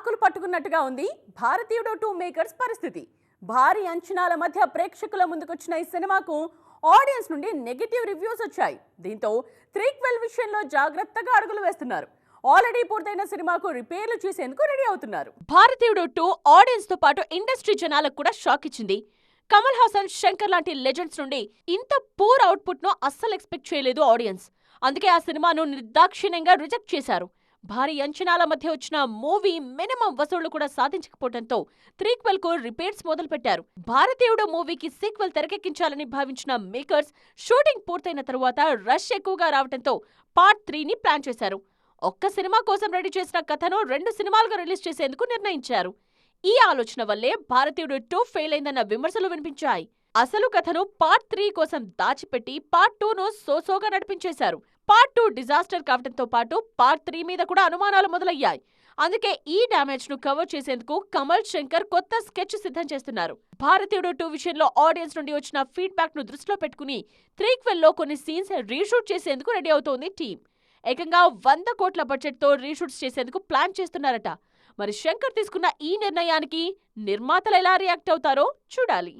ఆకులు పట్టుకున్నట్టుగా ఉంది భారతీయుడు టూ మేకర్స్ పరిస్థితి. భారీ అంచనాల మధ్య ప్రేక్షకుల ముందుకొచ్చిన ఈ సినిమాకు ఆడియన్స్ నుండి నెగిటివ్ రివ్యూస్ వచ్చాయి. దీంతో త్రీక్వెల్ విషయంలో జాగ్రత్తగా అడుగులు వేస్తున్నారు. ఆల్రెడీ పూర్తయిన సినిమాకు రిపేర్లు చేసేందుకు రెడీ అవుతున్నారు. భారతీయుడు టూ ఆడియన్స్తో పాటు ఇండస్ట్రీ జనాలకు కూడా షాక్ ఇచ్చింది. కమల్ హాసన్ శంకర్ లాంటి లెజెండ్స్ నుండి ఇంత పూర్ అవుట్పుట్ను అస్సలు ఎక్స్పెక్ట్ చేయలేదు ఆడియన్స్. అందుకే ఆ సినిమాను నిర్దాక్షిణ్యంగా రిజెక్ట్ చేశారు. భారీ అంచనాల మధ్య వచ్చిన మూవీ మినిమం వసూళ్ళు కూడా సాధించకపోవడంతో త్రీక్వెల్కు రిపేర్స్ మొదలుపెట్టారు. భారతీయుడు మూవీకి సీక్వెల్ తెరకెక్కించాలని భావించిన మేకర్స్ షూటింగ్ పూర్తయిన తరువాత రష్ ఎక్కువగా రావడంతో పార్ట్ త్రీని ప్లాన్ చేశారు. ఒక్క సినిమా కోసం రెడీ చేసిన కథను రెండు సినిమాలుగా రిలీజ్ చేసేందుకు నిర్ణయించారు. ఈ ఆలోచన వల్లే భారతీయుడు టూ ఫెయిల్ అయిందన్న విమర్శలు వినిపించాయి. అసలు కథను పార్ట్ త్రీ కోసం దాచిపెట్టి పార్ట్ టూను సోసోగా నడిపించేశారు. పార్ట్ టూ డిజాస్టర్ కావడంతో పాటు పార్ట్ త్రీ మీద కూడా అనుమానాలు మొదలయ్యాయి. అందుకే ఈ డామేజ్ను కవర్ చేసేందుకు కమల్ శంకర్ కొత్త స్కెచ్ సిద్ధం చేస్తున్నారు. భారతీయుడు టూ విషయంలో ఆడియన్స్ నుండి వచ్చిన ఫీడ్బ్యాక్ను దృష్టిలో పెట్టుకుని త్రీక్వెల్లో కొన్ని సీన్స్ రీషూట్ చేసేందుకు రెడీ అవుతోంది టీం. ఏకంగా వంద కోట్ల బడ్జెట్తో రీషూట్స్ చేసేందుకు ప్లాన్ చేస్తున్నారట. మరి శంకర్ తీసుకున్న ఈ నిర్ణయానికి నిర్మాతలు ఎలా రియాక్ట్ అవుతారో చూడాలి.